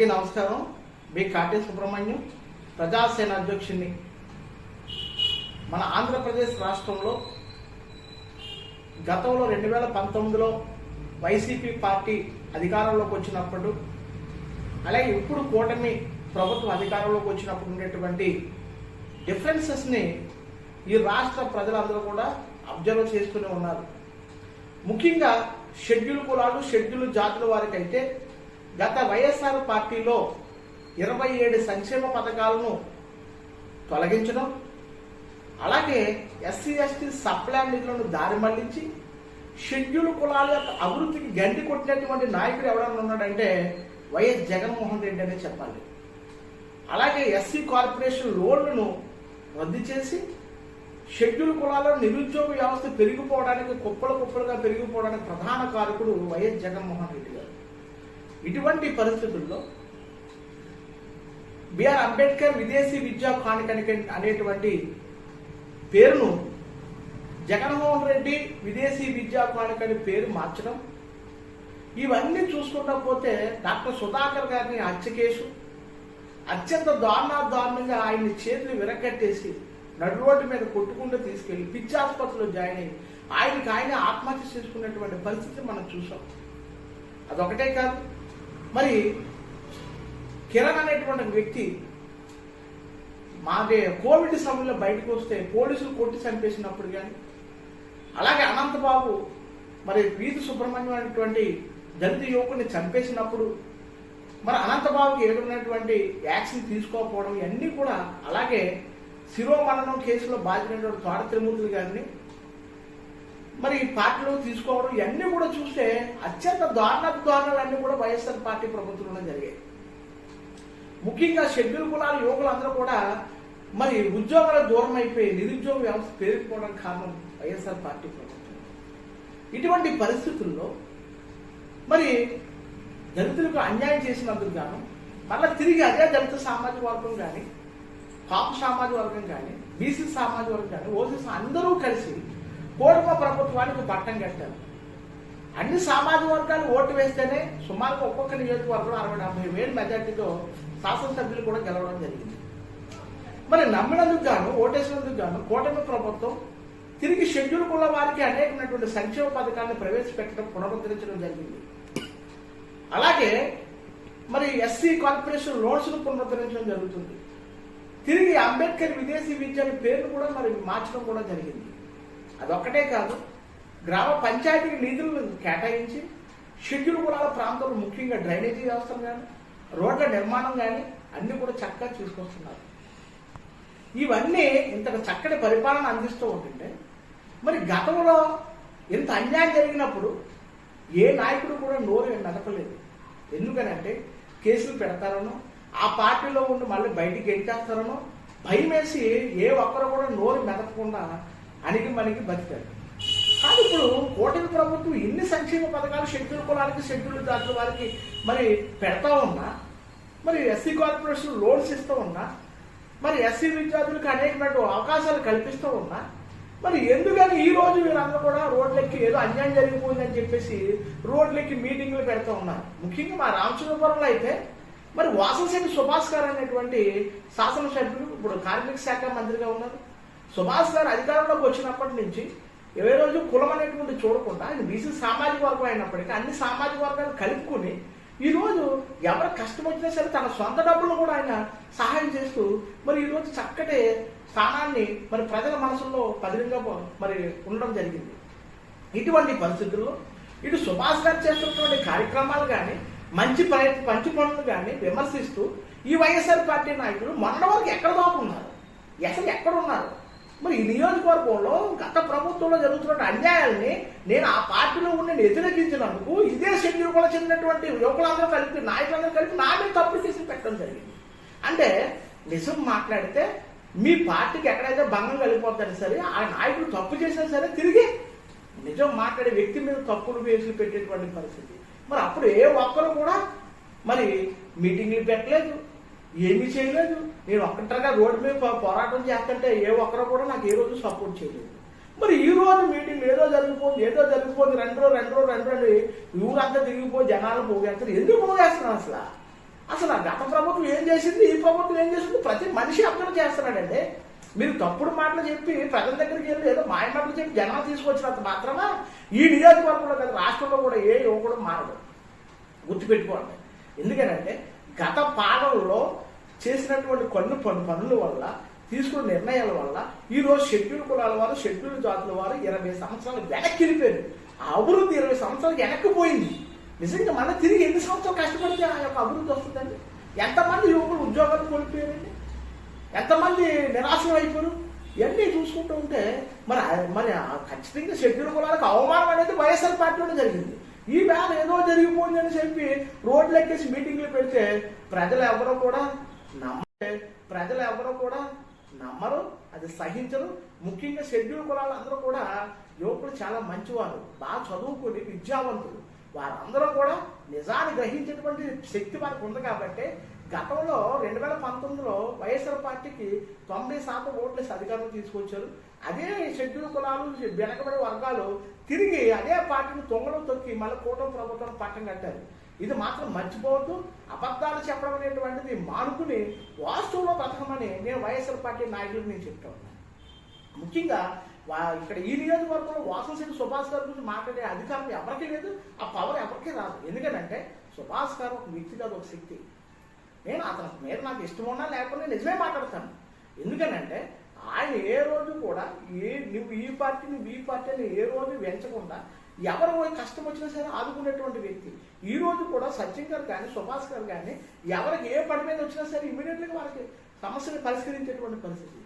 అందరికీ నమస్కారం. మీ కాటే సుబ్రహ్మణ్యం ప్రజాసేన అధ్యక్షుడిని మన ఆంధ్రప్రదేశ్ రాష్ట్రంలో గతంలో రెండు వేల పంతొమ్మిదిలో వైసీపీ పార్టీ అధికారంలోకి వచ్చినప్పుడు అలాగే ఇప్పుడు కూటమి ప్రభుత్వం అధికారంలోకి వచ్చినప్పుడు ఉండేటువంటి డిఫరెన్సెస్ని ఈ రాష్ట్ర ప్రజలందరూ కూడా అబ్జర్వ్ చేస్తూనే ఉన్నారు. ముఖ్యంగా షెడ్యూల్ కులాలు షెడ్యూల్ జాతుల వారికైతే గత వైఎస్ఆర్ పార్టీలో ఇరవై ఏడు సంక్షేమ పథకాలను తొలగించడం అలాగే ఎస్సీ ఎస్టీ సప్లాన్ నిధులను దారి మళ్ళించి షెడ్యూల్ కులాల యొక్క అభివృద్ధికి గండి కొట్టినటువంటి నాయకుడు ఎవడన్నా ఉన్నాడంటే వైఎస్ జగన్మోహన్ రెడ్డి అనే చెప్పాలి. అలాగే ఎస్సీ కార్పొరేషన్ లోన్లను రద్దు చేసి షెడ్యూల్ కులాల్లో నిరుద్యోగ వ్యవస్థ పెరిగిపోవడానికి కుప్పలు కుప్పలుగా పెరిగిపోవడానికి ప్రధాన కారకుడు వైఎస్ జగన్మోహన్ రెడ్డి గారు. ఇటువంటి పరిస్థితుల్లో బిఆర్ అంబేద్కర్ విదేశీ విద్యా కానికనిక అనేటువంటి పేరును జగన్మోహన్ రెడ్డి విదేశీ విద్యా కానికని పేరు మార్చడం ఇవన్నీ చూసుకుంటా పోతే డాక్టర్ సుధాకర్ గారిని హత్య కేసు అత్యంత దారుణా దారుణంగా ఆయన్ని చేతులు విరగట్టేసి నడు రోడ్డు మీద కొట్టుకుంటూ తీసుకెళ్ళి పిచ్చి ఆసుపత్రిలో జాయిన్ అయ్యి ఆయనకి ఆయన ఆత్మహత్య చేసుకున్నటువంటి పరిస్థితి మనం చూసాం. అదొకటే కాదు. మరి కిరణ్ అనేటువంటి వ్యక్తి మాదే కోవిడ్ సమయంలో బయటకు వస్తే పోలీసులు కొట్టి చంపేసినప్పుడు కానీ అలాగే అనంతబాబు మరి వీధి సుబ్రహ్మణ్యం అనేటువంటి దళిత యువకుని చంపేసినప్పుడు మరి అనంతబాబుకి ఎదురున్నటువంటి యాక్షన్ తీసుకోకపోవడం ఇవన్నీ కూడా అలాగే శిరోమరణం కేసులో బాధితున్నటువంటి తోట త్రిమూర్తులు గారిని మరి ఈ పార్టీలో తీసుకోవడం ఇవన్నీ కూడా చూస్తే అత్యంత దారుణ దారుణాలన్నీ కూడా వైఎస్ఆర్ పార్టీ ప్రభుత్వంలో జరిగాయి. ముఖ్యంగా షెడ్యూల్ కులాల యువకులందరూ కూడా మరి ఉద్యోగాల దూరం అయిపోయి నిరుద్యోగ వ్యవస్థ పేరుకుపోవడం కారణం వైఎస్ఆర్ పార్టీ ప్రభుత్వం. ఇటువంటి పరిస్థితుల్లో మరి దళితులకు అన్యాయం చేసినందుకు గాను మళ్ళీ తిరిగి అదే దళిత సామాజిక వర్గం కానీ కాపు సామాజిక వర్గం కానీ బీసీ సామాజిక వర్గం కానీ ఓసీ అందరూ కలిసి కోడమ ప్రభుత్వానికి పట్టం కట్టారు అన్ని సామాజిక వర్గాలు ఓటు వేస్తేనే సుమారుగా ఒక్కొక్క నియోజకవర్గం అరవై డెబ్బై వేలు మెజార్టీతో శాసనసభ్యులు కూడా గెలవడం జరిగింది. మరి నమ్మినందుకు గాను ఓటేసినందుకు గాను కూటమి ప్రభుత్వం తిరిగి షెడ్యూల్ కుల వారికి అనేకమైనటువంటి సంక్షేమ పథకాలను ప్రవేశపెట్టడం పునరుద్ధరించడం జరిగింది. అలాగే మరి ఎస్సీ కార్పొరేషన్ లోన్స్ను పునరుద్ధరించడం జరుగుతుంది. తిరిగి అంబేద్కర్ విదేశీ విద్య అనే పేరును కూడా మరి మార్చడం కూడా జరిగింది. అదొక్కటే కాదు గ్రామ పంచాయతీ నిధులను కేటాయించి షెడ్యూల్ కులాల ప్రాంతంలో ముఖ్యంగా డ్రైనేజీ వ్యవస్థలు కానీ రోడ్ల నిర్మాణం కానీ అన్ని కూడా చక్కగా తీసుకొస్తున్నారు. ఇవన్నీ ఇంత చక్కటి పరిపాలన అందిస్తూ ఉంటుంటే మరి గతంలో ఇంత అన్యాయం జరిగినప్పుడు ఏ నాయకుడు కూడా నోరు నడపలేదు ఎందుకనంటే కేసులు పెడతారనో ఆ పార్టీలో ఉండి మళ్ళీ బయటికి గెలిచేస్తారనో భయం వేసి ఏ ఒక్కరు కూడా నోరు మెదపకుండా అనికి మనకి బతికారు కానీ ఇప్పుడు కూటమి ప్రభుత్వం ఎన్ని సంక్షేమ పథకాలు షెడ్యూల్ కులానికి షెడ్యూల్ జాతుల వారికి మరి పెడతా ఉన్నా మరి ఎస్సీ కార్పొరేషన్ లోన్స్ ఇస్తూ ఉన్నా మరి ఎస్సీ విద్యార్థులకు అనేకమైన అవకాశాలు కల్పిస్తూ ఉన్నా మరి ఎందుకని ఈ రోజు వీరందరూ కూడా రోడ్లెక్కి ఏదో అన్యాయం జరిగిపోయిందని చెప్పేసి రోడ్లెక్కి మీటింగ్లు పెడతా ఉన్నారు. ముఖ్యంగా మా రామచంద్రపురంలో అయితే మరి వాసనశెట్టి సుభాష్ గారు అనేటువంటి శాసనసభ్యులు ఇప్పుడు కార్మిక శాఖ మంత్రిగా ఉన్నారు సుభాష్ గారు అధికారంలోకి వచ్చినప్పటి నుంచి ఇరవై రోజు కులం అనేటువంటి చూడకుండా ఆయన బీసీ సామాజిక వర్గం అయినప్పటికీ అన్ని సామాజిక వర్గాలు కలుపుకుని ఈరోజు ఎవరు కష్టం వచ్చినా సరే తన సొంత డబ్బులు కూడా ఆయన సహాయం చేస్తూ మరి ఈరోజు చక్కటి స్థానాన్ని మరి ప్రజల మనసుల్లో పదిలంగా మరి ఉండడం జరిగింది. ఇటువంటి పరిస్థితుల్లో ఇటు సుభాష్ గారు చేస్తున్నటువంటి కార్యక్రమాలు కానీ మంచి ప్రయత్నం మంచి పనులు కానీ విమర్శిస్తూ ఈ వైఎస్ఆర్ పార్టీ నాయకులు మొన్న వరకు ఎక్కడ దాకున్నారు అసలు ఎక్కడ ఉన్నారు? మరి ఈ నియోజకవర్గంలో గత ప్రభుత్వంలో జరుగుతున్న అన్యాయాల్ని నేను ఆ పార్టీలో ఉండి వ్యతిరేకించినందుకు ఇదే షెడ్యూల్ కూడా చెందినటువంటి యువకులందరూ కలిపి నాయకులందరూ కలిపి నా మీద తప్పుడు కేసులు పెట్టడం జరిగింది. అంటే నిజం మాట్లాడితే మీ పార్టీకి ఎక్కడైతే భంగం కలిగిపోతారు సరే ఆ నాయకుడు తప్పు చేసినా సరే తిరిగి నిజం మాట్లాడే వ్యక్తి మీద తప్పుడు కేసులు పెట్టేటువంటి పరిస్థితి. మరి అప్పుడు ఏ ఒక్కరు కూడా మరి మీటింగ్లు పెట్టలేదు. ఏమీ చేయలేదు. నేను ఒక్కటగా రోడ్డు మీద పోరాటం చేస్తుంటే ఏ ఒక్కరు కూడా నాకు ఏ రోజు సపోర్ట్ చేయలేదు. మరి ఈ రోజు మీటింగ్ ఏదో జరిగిపోతుంది ఏదో జరిగిపోతుంది రెండు రోజు రెండు రోజు రెండు రోజు ఊరంతా తిరిగిపోయి జనాలు పోగేస్తారు. ఎందుకు పోగేస్తున్నారు అసలు? అసలు గత ప్రభుత్వం ఏం చేసింది? ఈ ప్రభుత్వం ఏం చేసింది? ప్రతి మనిషి అర్థం చేస్తున్నాడండి. మీరు తప్పుడు మాటలు చెప్పి ప్రజల దగ్గరికి వెళ్ళి ఏదో మాయ మాటలు చెప్పి జనాలు తీసుకొచ్చినంత మాత్రమే? ఈ నియోజకవర్గంలో కదా రాష్ట్రంలో కూడా ఏ యువకుడు మారడు. గుర్తుపెట్టుకోండి. ఎందుకంటే గత పాలనలో చేసినటువంటి కొన్ని పను పనుల వల్ల తీసుకున్న నిర్ణయాల వల్ల ఈరోజు షెడ్యూల్ కులాల వారు షెడ్యూల్ జాతుల వారు ఇరవై సంవత్సరాలు వెనక్కి వెళ్ళిపోయారు. ఆ అభివృద్ధి ఇరవై సంవత్సరాలు వెనక్కి పోయింది. నిజంగా మన తిరిగి ఎన్ని సంవత్సరాలు కష్టపడితే ఆ యొక్క అభివృద్ధి వస్తుందండి? ఎంతమంది యువకులు ఉద్యోగాలు కోల్పోయారండి? ఎంతమంది నిరాశనం అయిపోయారు? ఇవన్నీ చూసుకుంటూ ఉంటే మరి మరి ఆ ఖచ్చితంగా షెడ్యూల్ కులాలకు అవమానం అనేది వైఎస్ఆర్ పార్టీలోనే జరిగింది. ఈ వేళ ఏదో జరిగిపోయిందని చెప్పి రోడ్లు ఎక్కేసి మీటింగ్లు పెడితే ప్రజలు ఎవరో కూడా నమ్మే ప్రజలు ఎవరో కూడా నమ్మరు అది సహించరు. ముఖ్యంగా షెడ్యూల్ కులాలు అందరూ కూడా యువకులు చాలా మంచివారు బాగా చదువుకుని విద్యావంతులు. వారందరూ కూడా నిజాన్ని గ్రహించేటువంటి శక్తి వారికి ఉంది కాబట్టి గతంలో రెండు వేల పంతొమ్మిదిలో వైఎస్ఆర్ పార్టీకి తొంభై శాతం ఓట్లు అధికారం తీసుకొచ్చారు. అదే షెడ్యూల్ కులాలు వెనకబడి వర్గాలు తిరిగి అదే పార్టీని తొంగలో తొక్కి మళ్ళీ కూటమి ప్రభుత్వం పట్టం కట్టారు. ఇది మాత్రం మర్చిపోవద్దు. అబద్ధాలు చెప్పడం అనేటువంటిది మానుకుని వాస్తవంలో బ్రతకమని నేను వైఎస్ఆర్ పార్టీ నాయకులకు నేను చెప్తా ఉన్నాను ముఖ్యంగా వా- ఇక్కడ ఈ నియోజకవర్గంలో వాసనశెట్టి సుభాష్ గారి గురించి మాట్లాడే అధికారం ఎవరికీ లేదు ఆ పవర్ ఎవరికీ రాదు. ఎందుకంటే సుభాష్ గారు ఒక వ్యక్తి కాదు ఒక శక్తి. నేను అతని మీద నాకు ఇష్టం ఉన్నా లేకపోతే నేను నిజమే మాట్లాడతాను. ఎందుకనంటే ఆయన ఏ రోజు కూడా ఏ నువ్వు ఈ పార్టీ నువ్వు ఈ పార్టీ అని ఏ రోజు వెంచకుండా ఎవరు పోయి కష్టం వచ్చినా సరే ఆదుకునేటువంటి వ్యక్తి. ఈ రోజు కూడా సచిన్ గారు కానీ సుభాష్ గారు కానీ ఎవరికి ఏ పని మీద వచ్చినా సరే ఇమీడియట్గా వాళ్ళకి సమస్యను పరిష్కరించేటువంటి పరిస్థితి.